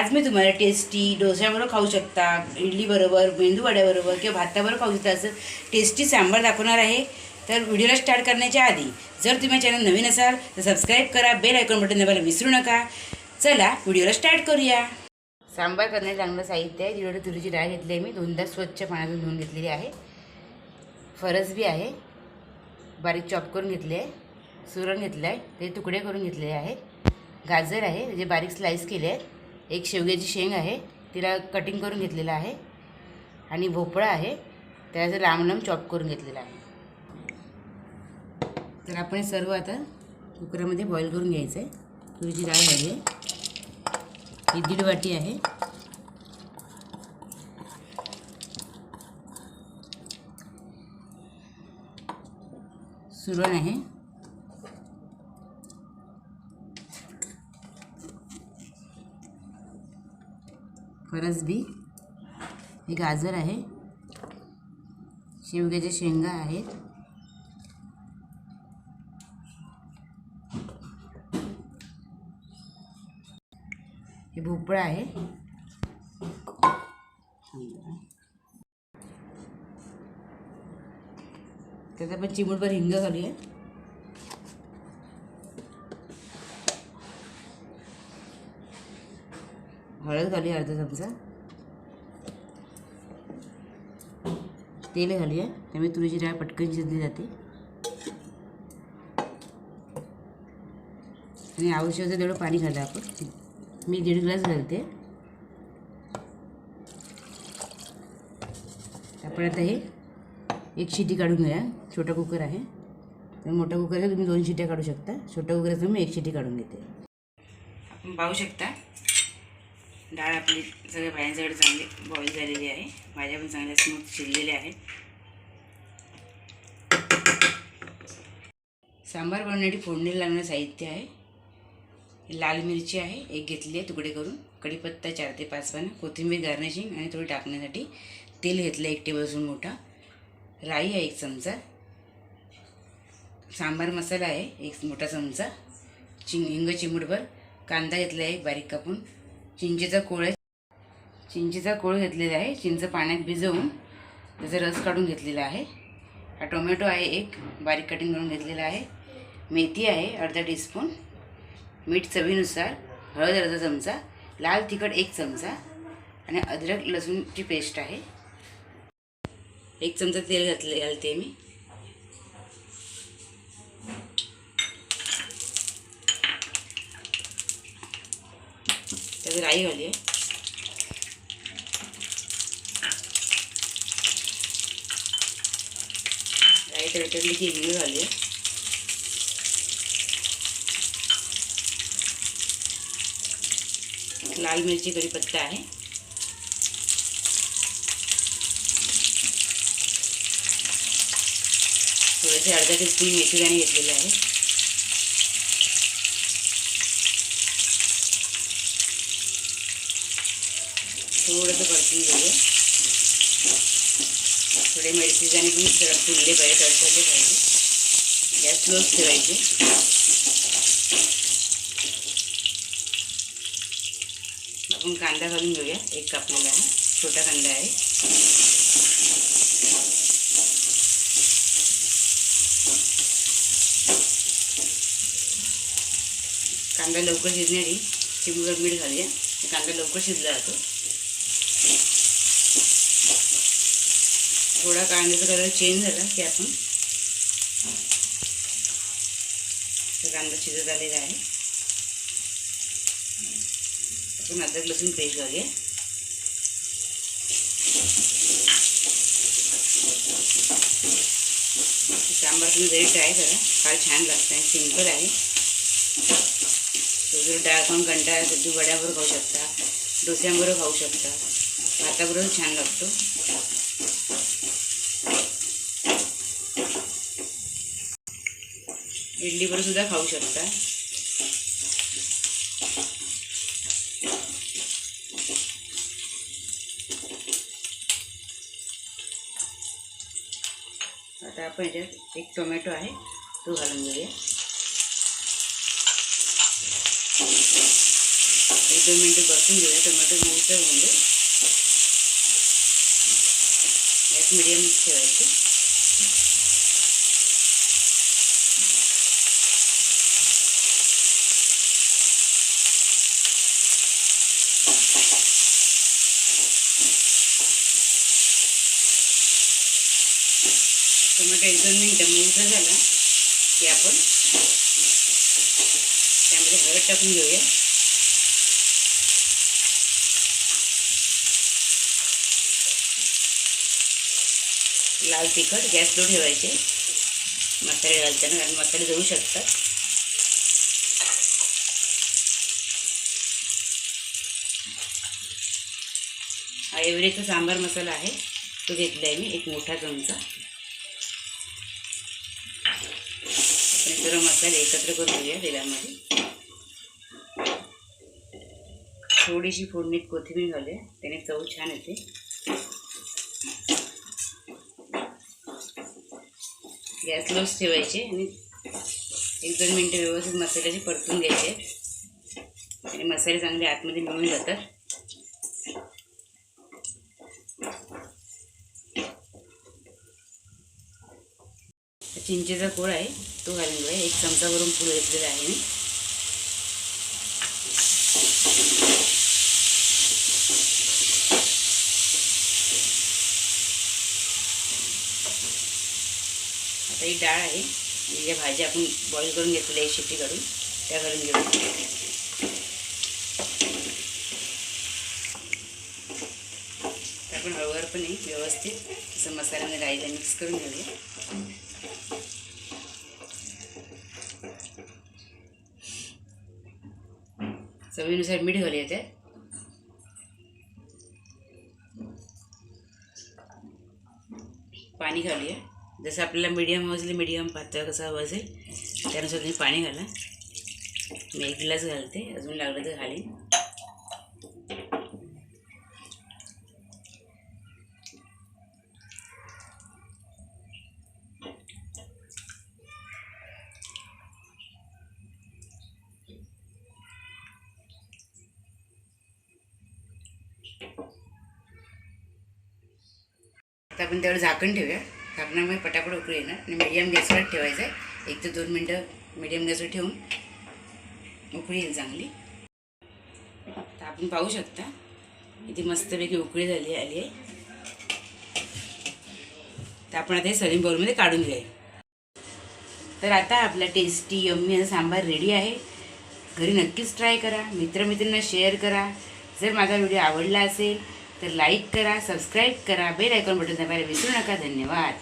आज मी तुम्हाला टेस्टी डोस्याबरोबर खाऊ शकता इडलीबरोबर मेंदूवड्याबरोबर किंवा भाताबरोबर खाऊ शकता असं टेस्टी सांबार दाखवणार आहे. तर व्हिडिओला स्टार्ट करण्याच्या आधी जर तुम्ही चॅनल नवीन असाल तर सबस्क्राईब करा बेल आयकॉन बटन दाबायला विसरू नका. चला व्हिडिओला स्टार्ट करूया. सांबार करण्याचं चांगलं साहित्य आहे. जिकडे तुरीची डाळ घेतली आहे मी. दोनदा स्वच्छ पाण्यातून धुवून घेतलेली आहे. फरस बी आहे. बारीक चॉप करून घेतले आहे. सुरण घेतलं आहे ते तुकडे करून घेतलेले आहे. गाजर आहे. जे बारीक स्लाईस केले आहेत. एक शेवग्याची शेंग आहे तिला कटिंग करून घेतलेलं आहे आणि भोपळा आहे त्याचं लांब लांब चॉप करून घेतलेला आहे. तर आपण हे सर्व आता कुकरामध्ये बॉईल करून घ्यायचं आहे तुरीची डाळ आहे. ही दीड वाटी आहे. सुरण आहे. फरसबी हे गाजर आहे. शेवग्याच्या शेंगा आहेत. हे भोपळा आहे. त्यात आपण चिमूटभर हिंग घालूया. हळद घालूया अर्धा चमचा. तेल घालूया त्यामुळे तुरीची डाळ पटकन शिजली जाते. आणि आवश्यक तेवढं पाणी घाला आपण. मी दीड ग्लास घालते. आपण आता हे एक शिटी काढून घेऊया. छोटा कुकर आहे. तर मोठा कुकर आहे तुम्ही दोन शिट्या काढू शकता. छोट्या कुकरचं मी एक शिटी काढून घेते. आपण पाहू शकता. डाळ आपली सगळ्या भाज्यांच्याकडे चांगली बॉईल झालेली आहे. भाज्या पण चांगल्या स्मूथ शिजलेल्या आहेत. सांबार बनवण्यासाठी फोडणीला लागणारं साहित्य आहे. लाल मिरची आहे एक घेतली आहे तुकडे करून. कढीपत्ता चार ते पाच पानं कोथिंबीर गार्निशिंग आणि थोडी टाकण्यासाठी तेल घेतलं एक टेबलस्पून मोठा. राई आहे एक चमचा. सांबार मसाला आहे एक मोठा चमचा. चिंग हिंग चिमूटभर. कांदा घेतला आहे एक बारीक कापून. चिंचेचा कोळ आहे. चिंचेचा कोळ घेतलेला आहे. चिंच पाण्यात भिजवून त्याचा रस काढून घेतलेला आहे. हा टोमॅटो आहे एक. बारीक कटिंग करून घेतलेला आहे. मेथी आहे अर्धा टीस्पून. मीठ चवीनुसार. हळद अर्धा चमचा. लाल तिखट एक चमचा. आणि अद्रक लसूणची पेस्ट आहे. एक चमचा तेल घातले घालते मी. त्यात राई घाली आहे राई तडतडली की हिंग घाली आहे लाल मिरची कढीपत्ता आहे थोडेसे अर्धा टीस्पून मेथीदाणे घेतलेले आहे थोडंसं परतून घेऊया. थोडे मेथीदाणे पण जरा फुलले पाहिजे तडतडले पाहिजे. गॅस क्लोज ठेवायचे. आपण कांदा घालून घेऊया एक कापलेला आहे छोटा कांदा आहे. कांदा लवकर शिजण्यासाठी चिमूट मीठ घालूया. कांदा लवकर शिजला जातो. थोडा कांद्याचा कलर चेंज झाला की आपण कांदा शिजत आलेला आहे. आपण अद्रक लसूण पेस्ट घालूया. सांबार तुम्ही घरी ट्राय करा. फार छान लागतं आहे सिंपल आहे. तो डाळ खाऊन कंटाळा तुम्ही वड्याबरोबर खाऊ शकता डोस्यांबरोबर खाऊ शकता. भाताबरोबर छान लागतो. इडलीवर सुद्धा खाऊ शकता. आता आपण याच्यात एक टोमॅटो आहे तो घालून घेऊया. एक दोन मिनटं परतून घेऊया टोमॅटो मऊसर होऊन दे. गॅस मिडियम ठेवायची. टोमॅटो एक दोन मिनटं मऊसर झाला. की आपण त्यामध्ये हळद टाकून घेऊया. लाल तिखट गॅस लो ठेवायचे. मसाले घालताना कारण मसाले जळू शकतात. हा एवरेचा सांबार मसाला आहे. तो घेतला आहे मी एक मोठा चमचा. आपण सर्व मसाले एकत्र करून घेऊया तेलामध्ये. थोडीशी फोडणीत कोथिंबीर घालूया त्याने चव छान येते. गॅस लोच ठेवायचे आणि एक दोन मिनटं व्यवस्थित मसाल्याचे परतून घ्यायचे. आणि मसाले चांगले आतमध्ये मिळून जातात. चिंचेचा कोळ आहे. तो घालून घेऊया एक चमचा भरून फुलं घेतलेलं आहे मी. आता ही डाळ आहे. ज्या भाज्या आपण बॉईल करून घेतलेल्या आहे शिट्टी काढून त्या घालून घेऊ आपण हळूवारपणे व्यवस्थित असं मसाल्याने राईला मिक्स करून घेऊया. चवीनुसार मीठ घालूया त्यात पाणी घालूया. जसं आपल्याला मीडियम वाजले मीडियम पातळ कसं हवं असेल त्यानुसार तुम्ही पाणी घाला. मी एक ग्लास घालते अजून लागलं तर घालीन. आता आपण त्यावर झाकण ठेवूया. झाकणामुळे पटापट उकळी येणार. आणि मीडियम गॅसवर ठेवायचं आहे एक ते दोन मिनटं मीडियम गॅसवर ठेवून उकळी येईल चांगली. तर आपण पाहू शकता. इथे मस्तपैकी उकळी झाली आली आहे. तर आपण आता हे सर्विंग बॉलमध्ये काढून घ्याय तर आता आपला टेस्टी यम्मी असा सांबार रेडी आहे. घरी नक्कीच ट्राय करा. मित्रमित्रांना शेअर करा. जर माझा व्हिडिओ आवडला असेल तर लाईक करा सबस्क्राईब करा बेल आयकॉन बटन दाबायला विसरू नका. धन्यवाद.